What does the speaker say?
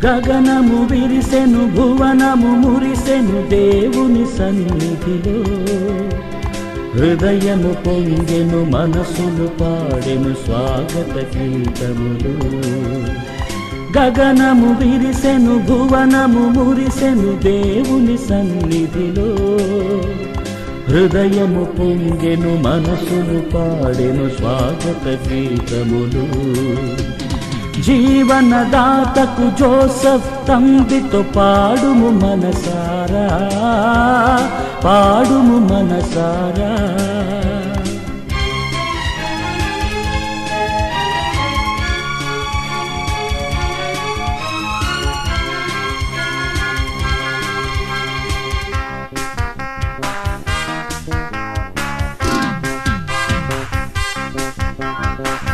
గగనము విరిసెను భువనము మురిసెను దేవుని సన్నిధిలో. హృదయము పొంగెను మనసును పాడెను స్వాగత గీతములు. గగనము విరిసెను భువనము మురిసెను దేవుని సన్నిధిలో. హృదయము పొంగెను మనసును పాడెను స్వాగత గీతములు. జీవనదాతకు జోసఫ్ తంబితో పాడుము మనసారా పాడుము మనసారా. Thank